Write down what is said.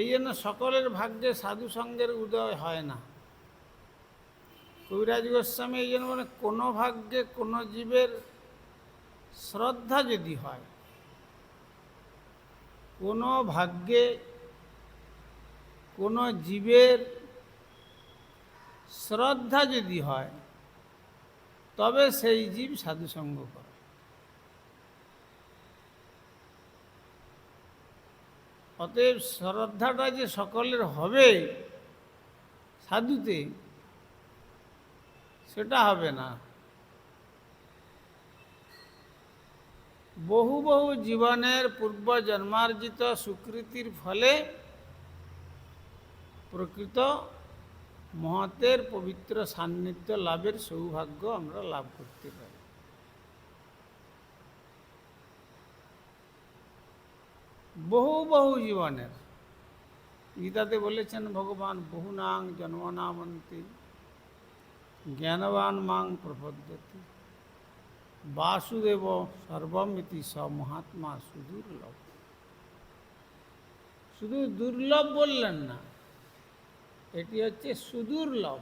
এই জন্য সকলের ভাগ্যে সাধু সঙ্গের উদয় হয় না। কবিরাজ গোস্বামী এই জন্য মানে কোনো ভাগ্যে কোনো জীবের শ্রদ্ধা যদি হয়, কোনো ভাগ্যে কোনো জীবের শ্রদ্ধা যদি হয়, তবে সেই জীব সাধুসঙ্গ করে। অতএব শ্রদ্ধাটা যে সকলের হবে সাধুতে, সেটা হবে না। বহু বহু জীবনের পূর্ব জন্মার্জিত সুকৃতির ফলে প্রকৃত মহতের পবিত্র সান্নিধ্য লাভের সৌভাগ্য আমরা লাভ করতে পারি। বহু বহু জীবনের। গীতাতে বলেছেন, ভগবান বহু নাং জন্মনামন্তি, জ্ঞানবান মাং প্রপদ্যতি, বাসুদেব সর্বমিতি স মহাত্মা সুদুর্লভ। শুধু দুর্লভ বললেন না, এটি হচ্ছে সুদুর্লভ।